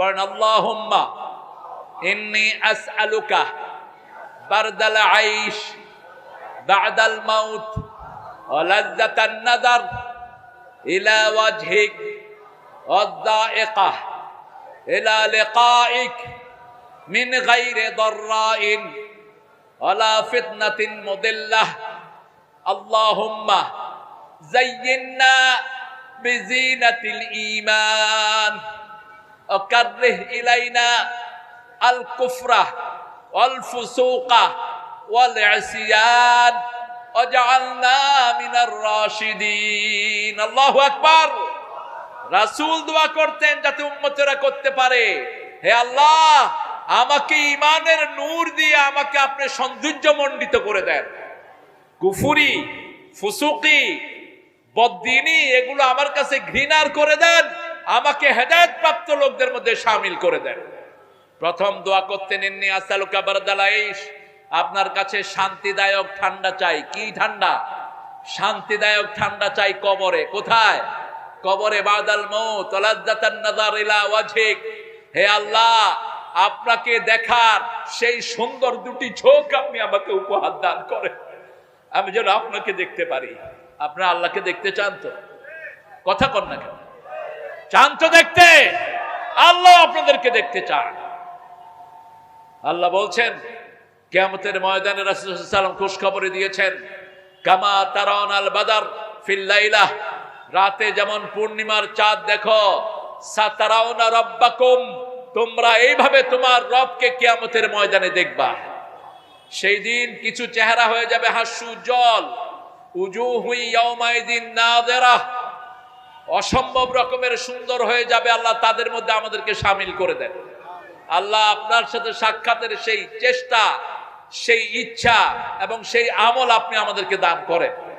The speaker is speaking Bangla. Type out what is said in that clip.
পড়েন আল্লাহুম্মা ইন্নি আসআলুকা বারদাল আইশ বাদাল মাউত ولذة النذر إلى وجهك والذائقة إلى لقائك من غير ضراء ولا فتنة مضلة اللهم زينا بزينة الإيمان অকার্রেহ ইলাইনা আল কুফরাহ অল ফুসুকা ওয়াল আসিয়ান অজালনা মিনার রাশিদিন। আল্লাহু আকবার। রাসূল দোয়া করতেন যাতে উম্মতেরা করতে পারে। হে আল্লাহ, আমাকে ইমানের নূর দিয়ে আমাকে আপনি সৌন্দর্য মণ্ডিত করে দেন। কুফুরি, ফুসুকি, বদ্দিনী, এগুলো আমার কাছে ঘৃণার করে দেন। আমাকে হেদায়ত প্রাপ্ত লোকদের মধ্যে সামিল করে দেন। প্রথম দোয়া করতে নেননি আসালুকা বারদালাইশ আপনার কাছে শান্তিদায়ক ঠান্ডা চাই। কি ঠান্ডা? শান্তিদায়ক ঠান্ডা চাই কবরে। কোথায়? কবরে বাদাল মৌত ইলা ওয়াজহিক। হে আল্লাহ, আপনাকে দেখার সেই সুন্দর দুটি চোখ আপনি আমাকে উপহার দান করেন। আমি যেন আপনাকে দেখতে পারি। আপনারা আল্লাহকে দেখতে চান তো? কথা কর না কেন? চান তো দেখতে। আল্লাহ আপনাদেরকে দেখতে চান। আল্লাহ বলছেন, কেয়ামতের ময়দানে রাসূলুল্লাহ খুশ খবরে দিয়েছেন, কামা তারান আল বাদার ফিল্লাইলা রাতে যেমন পূর্ণিমার চাঁদ দেখো, সাতারাউনা রব্বাকুম। তোমরা এইভাবে তোমার রবকে কিয়ামতের ময়দানে দেখবা। সেই দিন কিছু চেহারা হয়ে যাবে, হাস্যু, জল। উজু হুই ইয়াউমাইদিন নাদেরা অসম্ভব রকমের সুন্দর হয়ে যাবে। আল্লাহ তাদের মধ্যে আমাদেরকে সামিল করে দেন। আল্লাহ আপনার সাথে সাক্ষাতের সেই চেষ্টা, সেই ইচ্ছা এবং সেই আমল আপনি আমাদেরকে দান করেন।